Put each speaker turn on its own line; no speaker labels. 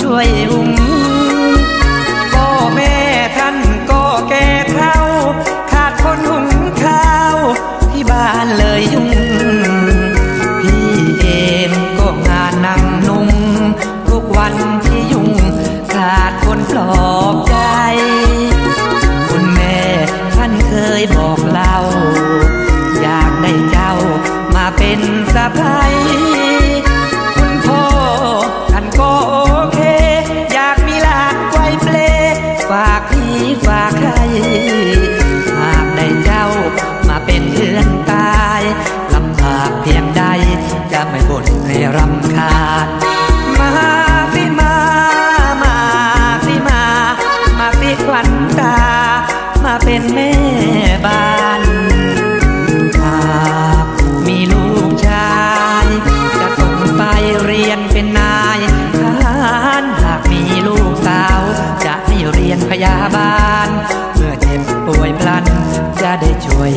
ช่วยุ่งพ่อแม่ท่านก็แก่เท่า ขาดคนหุงข้าว ที่บ้านเลยยุ่ง พี่เองก็งานนั่งนุ่ง ทุกวันที่ยุ่ง ขาดคนปลอบใจ คุณแม่ท่านเคยบอกเล่าอยากได้เจ้ามาเป็นสะพา ฝากพี่ฝากใครหากได้เจ้ามาเป็นเพื่อนตายลำบากเพียงใดจะไม่บ่นให้รำคาญมาสิมา มาสิมา มาสิขวัญตา มาเป็นแม่ พยาบาล เมื่อเจ็บป่วยพลัน จะได้ช่วย